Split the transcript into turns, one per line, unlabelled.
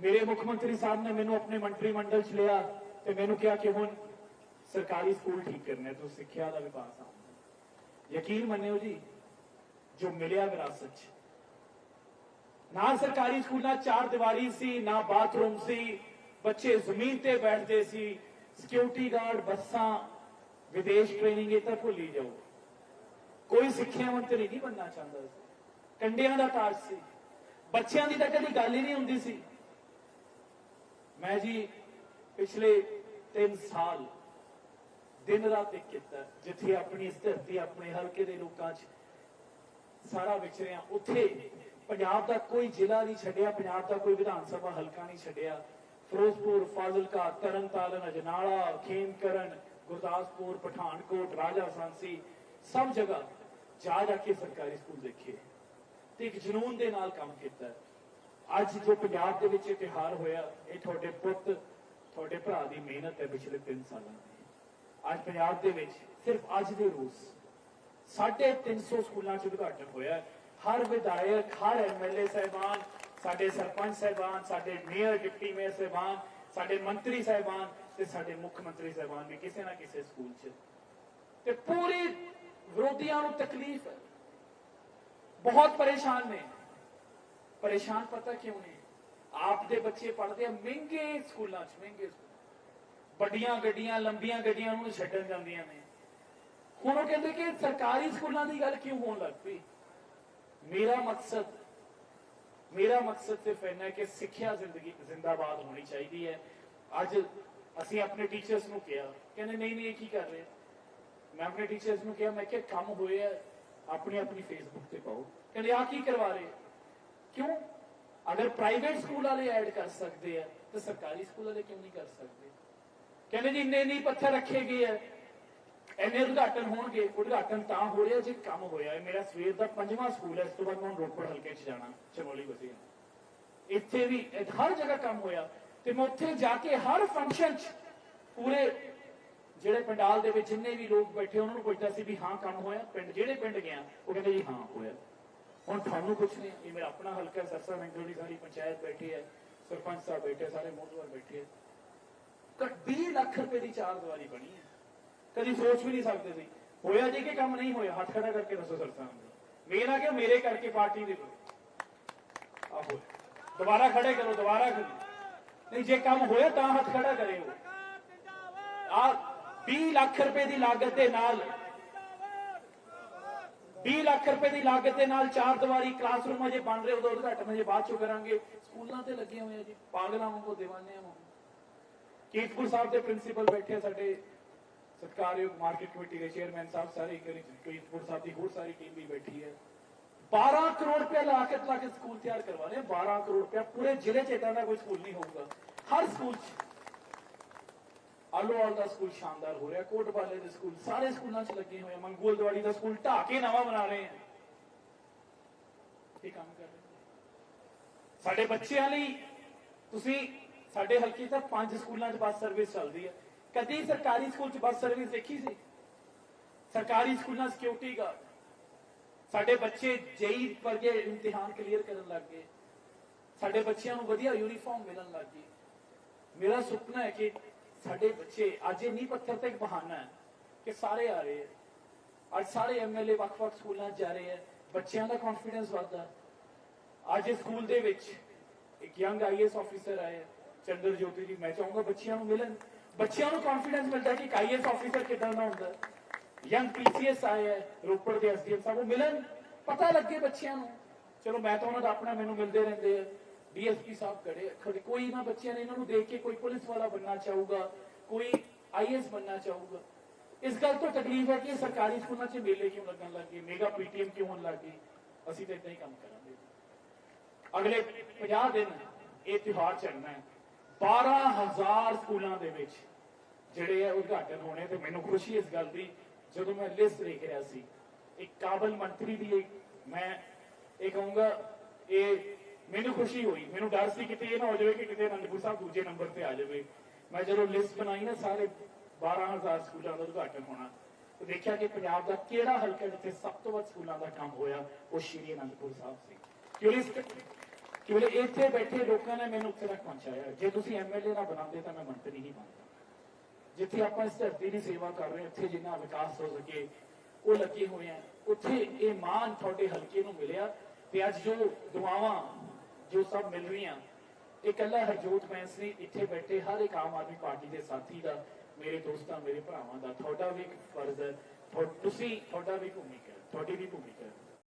ਮੇਰੇ ਮੁੱਖ ਮੰਤਰੀ ਸਾਹਿਬ ਨੇ ਮੈਨੂੰ ਆਪਣੇ ਮੰਤਰੀ ਮੰਡਲ ਚ ਲਿਆ ਤੇ ਮੈਨੂੰ ਕਿਹਾ ਕਿ ਹੁਣ ਸਰਕਾਰੀ ਸਕੂਲ ਠੀਕ ਕਰਨੇ ਤੋਂ ਸਿੱਖਿਆ ਦਾ ਵਿਕਾਸ ਆਉਂਦਾ ਯਕੀਨ ਮੰਨਿਓ ਜੀ, ਜੋ ਮਿਲਿਆ ਵਿਰਾਸਤ ਚ। ਨਾ ਸਰਕਾਰੀ ਸਕੂਲਾਂ ਚਾਰ ਦੀਵਾਰੀ ਸੀ, ਨਾ ਬਾਥਰੂਮ ਸੀ, ਬੱਚੇ ਜ਼ਮੀਨ ਤੇ ਬੈਠਦੇ ਸੀ ਸਿਕਿਉਰਿਟੀ ਗਾਰਡ ਬੱਸਾਂ, ਵਿਦੇਸ਼ ਟ੍ਰੇਨਿੰਗ ਇਹ ਤਾਂ ਭੁੱਲੀ ਜਾਓ। ਕੋਈ ਸਿੱਖਿਆ ਮੰਤਰੀ ਨਹੀਂ ਬਣਨਾ ਚਾਹੁੰਦਾ ਸੀ। ਕੰਡਿਆਂ ਦਾ ਤਾਜ ਸੀ। ਬੱਚਿਆਂ ਦੀ ਤਾਂ ਕਦੀ ਗੱਲ ਹੀ ਨਹੀਂ ਹੁੰਦੀ ਸੀ। ਮੈਂ ਜੀ ਪਿਛਲੇ 3 ਸਾਲ ਦਿਨ ਰਾਤ ਇੱਕ ਕੀਤਾ ਜਿੱਥੇ ਆਪਣੀ ਇਸ ਧਰਤੀ, ਆਪਣੇ ਹਲਕੇ ਦੇ ਲੋਕਾਂ 'ਚ ਸਾਰਾ ਵਿਚਰਿਆ ਉੱਥੇ ਪੰਜਾਬ ਦਾ ਕੋਈ ਜ਼ਿਲ੍ਹਾ ਨਹੀਂ ਛੱਡਿਆ, ਪੰਜਾਬ ਦਾ ਕੋਈ ਵਿਧਾਨ ਸਭਾ ਹਲਕਾ ਨਹੀਂ ਛੱਡਿਆ। ਫਿਰੋਜ਼ਪੁਰ, ਫਾਜ਼ਿਲਕਾ, ਤਰਨਤਾਰਨ, ਅਜਨਾਲਾ, ਖੇਮਕਰਨ, ਗੁਰਦਾਸਪੁਰ, ਪਠਾਨਕੋਟ ਰਾਜਾ ਸਾਂਸੀ ਸਭ ਜਗ੍ਹਾ ਜਾ ਜਾ ਕੇ ਸਰਕਾਰੀ ਸਕੂਲ ਦੇਖੇ। ਤੇ ਇੱਕ ਜਨੂਨ ਦੇ ਨਾਲ ਕੰਮ ਕੀਤਾ ਅੱਜ ਜੋ ਪੰਜਾਬ ਦੇ ਵਿੱਚ ਇਹ ਤਿਉਹਾਰ ਹੋਇਆ, ਇਹ ਤੁਹਾਡੇ ਪੁੱਤ, ਤੁਹਾਡੇ ਭਰਾ ਦੀ ਮਿਹਨਤ ਹੈ ਪਿਛਲੇ 3 ਸਾਲਾਂ ਦੀ। ਅੱਜ ਪੰਜਾਬ ਦੇ ਵਿੱਚ ਸਿਰਫ ਅੱਜ ਦੇ ਰੋਜ਼ 350 ਸਕੂਲਾਂ ਚ ਉਦਘਾਟਨ ਹੋਇਆ ਹਰ ਵਿਧਾਇਕ, ਹਰ ਐਮਐਲਏ ਸਹਿਬਾਨ, ਸਾਡੇ ਸਰਪੰਚ ਸਹਿਬਾਨ, ਸਾਡੇ ਮੇਅਰ, ਡਿਪਟੀ ਮੇਅਰ ਸਹਿਬਾਨ, ਸਾਡੇ ਮੰਤਰੀ ਸਹਿਬਾਨ ਤੇ ਸਾਡੇ ਮੁੱਖ ਮੰਤਰੀ ਸਹਿਬਾਨ ਵੀ ਕਿਸੇ ਨਾ ਕਿਸੇ ਸਕੂਲ 'ਚ। ਤੇ ਪੂਰੇ ਵਿਰੋਧੀਆਂ ਨੂੰ ਤਕਲੀਫ ਹੈ। ਬਹੁਤ ਪਰੇਸ਼ਾਨ ਨੇ। ਪਰੇਸ਼ਾਨ ਪਤਾ ਕਿਉਂ ਨੇ? ਆਪ ਦੇ ਬੱਚੇ ਪੜ੍ਹਦੇ ਆ, ਮਹਿੰਗੇ ਸਕੂਲਾਂ 'ਚ, ਮਹਿੰਗੇ ਵੱਡੀਆਂ ਗੱਡੀਆਂ, ਲੰਬੀਆਂ ਗੱਡੀਆਂ ਨੂੰ ਛੱਡਣ ਜਾਂਦੀਆਂ ਨੇ। ਹੁਣ ਉਹ ਕਹਿੰਦੇ ਕਿ ਸਰਕਾਰੀ ਸਕੂਲਾਂ ਦੀ ਗੱਲ ਕਿਉਂ ਹੋਣ ਲੱਗ ਪਈ? ਮੇਰਾ ਮਕਸਦ ਮੇਰਾ ਮਕਸਦ ਸਿਰਫ ਇੰਨਾ ਹੈ ਕਿ ਸਿੱਖਿਆ ਜ਼ਿੰਦਗੀ, ਜ਼ਿੰਦਾਬਾਦ ਹੋਣੀ ਚਾਹੀਦੀ ਹੈ। ਅੱਜ ਅਸੀਂ ਆਪਣੇ ਟੀਚਰਸ ਨੂੰ ਕਿਹਾ, ਕਹਿੰਦੇ ਨਹੀਂ ਨਹੀਂ, ਇਹ ਕੀ ਕਰ ਰਹੇ? ਮੈਂ ਆਪਣੇ ਟੀਚਰਸ ਨੂੰ ਕਿਹਾ, ਮੈਂ ਕਿ ਕੰਮ ਹੋਏ ਆ ਆਪਣੀ ਆਪਣੀ ਫੇਸਬੁੱਕ ਤੇ ਪਾਓ। ਕਹਿੰਦੇ ਆ ਕੀ ਕਰਵਾ ਰਹੇ? ਕਿਉਂ ਅਗਰ ਪ੍ਰਾਈਵੇਟ ਸਕੂਲ ਵਾਲੇ ਐਡ ਕਰ ਸਕਦੇ ਆ ਤਾਂ ਸਰਕਾਰੀ ਸਕੂਲ ਵਾਲੇ ਕਿਉਂ ਨਹੀਂ ਕਰ ਸਕਦੇ ਕਹਿੰਦੇ ਜੀ ਇੰਨੇ ਨਹੀਂ ਪੱਥਰ ਰੱਖੇ ਗਏ ਆ ਇੰਨੇ ਉਦਘਾਟਨ ਹੋਣਗੇ ਉਦਘਾਟਨ ਤਾਂ ਹੋ ਰਿਹਾ ਜੇ ਕੰਮ ਹੋਇਆ ਹੈ ਮੇਰਾ ਸਵੇਰ ਦਾ ਪੰਜਵਾਂ ਸਕੂਲ ਹੈ ਇਸ ਤੋਂ ਬਾਅਦ ਮੈਂ ਰੋਪੜ ਹਲਕੇ 'ਚ ਜਾਣਾ ਚਮੋਲੀ ਵਸੀਆ ਇੱਥੇ ਵੀ ਹਰ ਜਗ੍ਹਾ ਕੰਮ ਹੋਇਆ ਤੇ ਮੈਂ ਉੱਥੇ ਜਾ ਕੇ ਹਰ ਫੰਕਸ਼ਨ 'ਚ ਪੂਰੇ ਜਿਹੜੇ ਪੰਡਾਲ ਦੇ ਵਿੱਚ ਜਿੰਨੇ ਵੀ ਲੋਕ ਬੈਠੇ ਉਹਨਾਂ ਨੂੰ ਪੁੱਛਦਾ ਸੀ ਵੀ ਹਾਂ ਕੰਮ ਹੋਇਆ ਪਿੰਡ ਜਿਹੜੇ ਪਿੰਡ ਗਿਆ ਉਹ ਕਹਿੰਦੇ ਜੀ ਹਾਂ ਹੋਇਆ ਹੁਣ ਤੁਹਾਨੂੰ ਕੁਛ ਨਹੀਂ ਇਹ ਮੇਰਾ ਆਪਣਾ ਹਲਕਾ ਸਰਸਾ ਨੰਗਲ ਸਾਰੀ ਪੰਚਾਇਤ ਬੈਠੀ ਹੈ, ਸਰਪੰਚ ਸਾਹਿਬ ਬੈਠੇ ਸਾਰੇ ਮੋਹਦਵਾਰ ਬੈਠੇ ਘੱਟ 20 ਲੱਖ ਰੁਪਏ ਦੀ ਚਾਰ ਦੀਵਾਰੀ ਬਣੀ ਹੈ। ਕਦੀ ਸੋਚ ਵੀ ਨਹੀਂ ਸਕਦੇ ਸੀ। ਹੋਇਆ ਜੀ ਕਿ ਕੰਮ ਨਹੀਂ ਹੋਇਆ, ਹੱਥ ਖੜਾ ਕਰਕੇ ਦੱਸੋ ਸਰਸਾਂ ਮੇਰਾ ਕਿ ਮੇਰੇ ਕਰਕੇ ਪਾਰਟੀ ਦੇ ਆਹੋ ਦੁਬਾਰਾ ਖੜੇ ਕਰੋ, ਦੁਬਾਰਾ ਕਰੋ। ਨਹੀਂ, ਜੇ ਕੰਮ ਹੋਇਆ ਤਾਂ ਹੱਥ ਖੜਾ ਕਰਿਓ। ਆ 20 ਲੱਖ ਰੁਪਏ ਦੀ ਲਾਗਤ ਦੇ ਨਾਲ 20 ਲੱਖ ਰੁਪਏ ਦੀ ਲਾਗਤ ਦੇ ਨਾਲ ਚਾਰ ਦੀਵਾਰੀ ਕਲਾਸਰੂਮ ਅਜੇ ਬਣ ਰਹੇ, ਉਦੋਂ ਉਦਘਾਟਨ ਅਜੇ ਬਾਅਦ ਚੋਂ ਕਰਾਂਗੇ। ਸਕੂਲਾਂ ਤੇ ਲੱਗੇ ਹੋਏ ਆ ਜੀ ਪਾਗਲਾਂ ਵਾਂਗੂ دیਵਾਨੇ ਆ ਕੀਰਤਪੁਰ ਸਾਹਿਬ ਦੇ ਪ੍ਰਿੰਸੀਪਲ ਬੈਠੇ ਆ ਸਾਡੇ ਸਤਕਾਰਯੋਗ ਮਾਰਕੀਟ ਕਮੇਟੀ ਦੇ ਚੇਅਰਮੈਨ ਸਾਹਿਬ, ਸਾਰੇ ਕੀਰਤਪੁਰ ਸਾਹਿਬ ਦੀ ਹੋਰ ਸਾਰੀ ਟੀਮ ਵੀ ਬੈਠੀ ਹੈ। 12 ਕਰੋੜ ਰੁਪਏ ਲਾ ਕੇ ਲਾ ਕੇ ਸਕੂਲ ਤਿਆਰ ਕਰਵਾ ਰਹੇ ਆ 12 ਕਰੋੜ ਰੁਪਏ, ਪੂਰੇ ਜ਼ਿਲ੍ਹੇ 'ਚ ਇਦਾਂ ਦਾ ਕੋਈ ਸਕੂਲ ਨਹੀਂ ਹੋਊਗਾ। ਹਰ ਸਕੂਲ 'ਚ। ਆਲੋਵਾਲ ਦਾ ਸਕੂਲ ਸ਼ਾਨਦਾਰ ਹੋ ਰਿਹਾ ਕੋਟਵਾਲੇ ਦੇ ਸਕੂਲ, ਸਾਰੇ ਸਕੂਲਾਂ 'ਚ ਲੱਗੇ ਹੋਏ ਆ ਦਵਾੜੀ ਦਾ ਸਕੂਲ ਢਾਹ ਕੇ ਨਵਾਂ ਬਣਾ ਰਹੇ ਆ। ਇਹ ਕੰਮ ਕਰ ਰਹੇ ਸਾਡੇ ਬੱਚਿਆਂ ਲਈ ਤੁਸੀਂ, ਸਾਡੇ ਹਲਕੇ ਤਾਂ ਪੰਜ ਸਕੂਲਾਂ 'ਚ ਬੱਸ ਸਰਵਿਸ ਚੱਲਦੀ ਹੈ ਕਦੀ ਸਰਕਾਰੀ ਸਕੂਲ 'ਚ ਬੱਸ ਸਰਵਿਸ ਦੇਖੀ ਸੀ? ਸਰਕਾਰੀ ਸਕੂਲਾਂ ਸਿਕਿਉਰਿਟੀ ਗਾਰਡ ਸਾਡੇ ਬੱਚੇ ਜੇਈ ਵਰਗੇ ਇਮਤਿਹਾਨ ਕਲੀਅਰ ਕਰਨ ਲੱਗ ਗਏ। ਸਾਡੇ ਬੱਚਿਆਂ ਨੂੰ ਵਧੀਆ ਯੂਨੀਫਾਰਮ ਮਿਲਣ ਲੱਗ ਗਈ। ਮੇਰਾ ਸੁਪਨਾ ਹੈ ਕਿ ਸਾਡੇ ਬੱਚੇ, ਅੱਜ ਇਹ ਨਹੀਂ ਪੱਥਰ ਤੇ ਇੱਕ ਬਹਾਨਾ ਹੈ ਕਿ ਸਾਰੇ ਆ ਰਹੇ ਆ ਅੱਜ ਸਾਰੇ ਐਮਐਲਏ ਵੱਖ-ਵੱਖ ਸਕੂਲਾਂ 'ਚ ਜਾ ਰਹੇ ਆ ਬੱਚਿਆਂ ਦਾ ਕੌਨਫੀਡੈਂਸ ਵੱਧਦਾ ਅੱਜ ਸਕੂਲ ਦੇ ਵਿੱਚ ਇੱਕ ਯੰਗ ਆਈਐਸ ਆਫੀਸਰ ਆਏ ਚੰਦਰ ਜੋਤੀ ਜੀ, ਮੈਂ ਚਾਹੂੰਗਾ ਬੱਚਿਆਂ ਨੂੰ ਮਿਲਣ। ਬੱਚਿਆਂ ਨੂੰ ਕੌਨਫੀਡੈਂਸ ਮਿਲਦਾ ਕਿ ਆਈਐਸ ਆਫੀਸਰ ਕਿਦਾਂ ਦਾ ਹੁੰਦਾ ਯੰਗ ਪੀਸੀਐਸ ਆਏ ਹੈ, ਰੋਪੜ ਦੇ ਐਸਡੀਐਮ ਸਾਹਿਬ, ਉਹ ਮਿਲਣ। ਪਤਾ ਲੱਗੇ ਬੱਚਿਆਂ ਨੂੰ। ਚਲੋ, ਮੈਂ ਤਾਂ ਉਹਨਾਂ ਦਾ ਆਪਣਾ, ਮੈਨੂੰ ਮਿਲਦੇ ਰਹਿੰਦੇ ਆ ਡੀਐਸਪੀ ਸਾਹਿਬ ਖੜੇ ਖੜੇ ਕੋਈ ਨਾ ਬੱਚਿਆਂ ਨੇ ਇਹਨਾਂ ਨੂੰ ਦੇਖ ਕੇ ਕੋਈ ਪੁਲਿਸ ਵਾਲਾ ਬੰਨਾ ਚਾਹੂਗਾ, ਕੋਈ ਆਈਐਸ ਬੰਨਾ ਚਾਹੂਗਾ। ਇਸ ਗੱਲ ਤੋਂ ਤਕਲੀਫ ਹੈ ਕਿ ਸਰਕਾਰੀ ਸਕੂਲਾਂ 'ਚ ਮੇਲੇ ਕਿਉਂ ਲੱਗਣ ਲੱਗੇ ਮੇਗਾ ਪੀਟੀਐਮ ਕਿਉਂ ਹੋਣ ਲੱਗੇ ਅਸੀਂ ਤਾਂ ਇਦਾਂ ਹੀ ਕੰਮ ਕਰਾਂਗੇ। ਅਗਲੇ 50 ਦਿਨ ਇਹ ਤਿਉਹਾਰ ਚੱਲਣਾ ਹੈ। 12000 ਸਕੂਲਾਂ ਦੇ ਵਿੱਚ ਜਿਹੜੇ ਹੈ ਉਦਘਾਟਨ ਹੋਣੇ ਤੇ ਮੈਨੂੰ ਖੁਸ਼ੀ ਇਸ ਗੱਲ ਦੀ, ਜਦੋਂ ਮੈਂ ਲਿਸਟ ਦੇਖ ਰਿਹਾ ਸੀ, ਇੱਕ ਕਾਬਲ ਮੰਤਰੀ ਦੀ ਮੈਂ ਇਹ ਕਹੂੰਗਾ, ਇਹ ਮੈਨੂੰ ਖੁਸ਼ੀ ਹੋਈ, ਮੈਨੂੰ ਡਰ ਸੀ ਕਿਤੇ ਇਹ ਨਾ ਹੋ ਜਾਵੇ ਕਿ ਕਿਤੇ ਅਨੰਦਪੁਰ ਸਾਹਿਬ ਦੂਜੇ ਨੰਬਰ ਤੇ ਆ ਜਾਵੇ। ਮੈਂ ਜਦੋਂ ਲਿਸਟ ਬਣਾਈ ਨਾ ਸਾਰੇ 12000 ਸਕੂਲਾਂ ਦਾ ਉਦਘਾਟਨ ਹੋਣਾ, ਤੇ ਦੇਖਿਆ ਕਿ ਪੰਜਾਬ ਦਾ ਕਿਹੜਾ ਹਲਕਾ ਜਿੱਥੇ ਸਭ ਤੋਂ ਵੱਧ ਸਕੂਲਾਂ ਦਾ ਕੰਮ ਹੋਇਆ, ਉਹ ਸ਼੍ਰੀ ਅਨੰਦਪੁਰ ਸਾਹਿਬ ਸੀ। ਕਿਉਂ ਇਸ ਕਿ ਇੱਥੇ ਬੈਠੇ ਲੋਕਾਂ ਨੇ ਮੈਨੂੰ ਉੱਥੇ ਤੱਕ ਪਹੁੰਚਾਇਆ। ਜੇ ਤੁਸੀਂ ਐਮਐਲਏ ਨਾ ਬਣਾਉਂਦੇ ਤਾਂ ਮੈਂ ਮੰਤਰੀ ਹੀ ਬਣਦਾ। ਜਿੱਥੇ ਆਪਾਂ ਇਸ ਧਰਤੀ ਦੀ ਸੇਵਾ ਕਰ ਰਹੇ ਹਾਂ, ਉੱਥੇ ਜਿੰਨਾ ਵਿਕਾਸ ਹੋ ਸਕੇ, ਉਹ ਲੱਗੇ ਹੋਏ ਆ। ਉੱਥੇ ਇਹ ਮਾਨ ਤੁਹਾਡੇ ਹਲਕੇ ਨੂੰ ਮਿਲਿਆ, ਤੇ ਅੱਜ ਜੋ ਦੁਆਵਾਂ ਜੋ ਸਭ ਮਿਲ ਰਹੀਆਂ। ਇਹ ਕੱਲਾ ਹਰਜੋਤ ਬੈਂਸ ਨਹੀਂ, ਇੱਥੇ ਬੈਠੇ ਹਰ ਇੱਕ ਆਮ ਆਦਮੀ ਪਾਰਟੀ ਦੇ ਸਾਥੀ ਦਾ, ਮੇਰੇ ਦੋਸਤਾਂ, ਮੇਰੇ ਭਰਾਵਾਂ ਦਾ। ਤੁਹਾਡਾ ਵੀ ਇੱਕ ਫਰਜ਼ ਹੈ ਤੁਸੀਂ, ਤੁਹਾਡਾ ਵੀ ਭੂਮਿਕਾ ਤੁਹਾਡੀ ਵੀ ਭੂਮਿਕਾ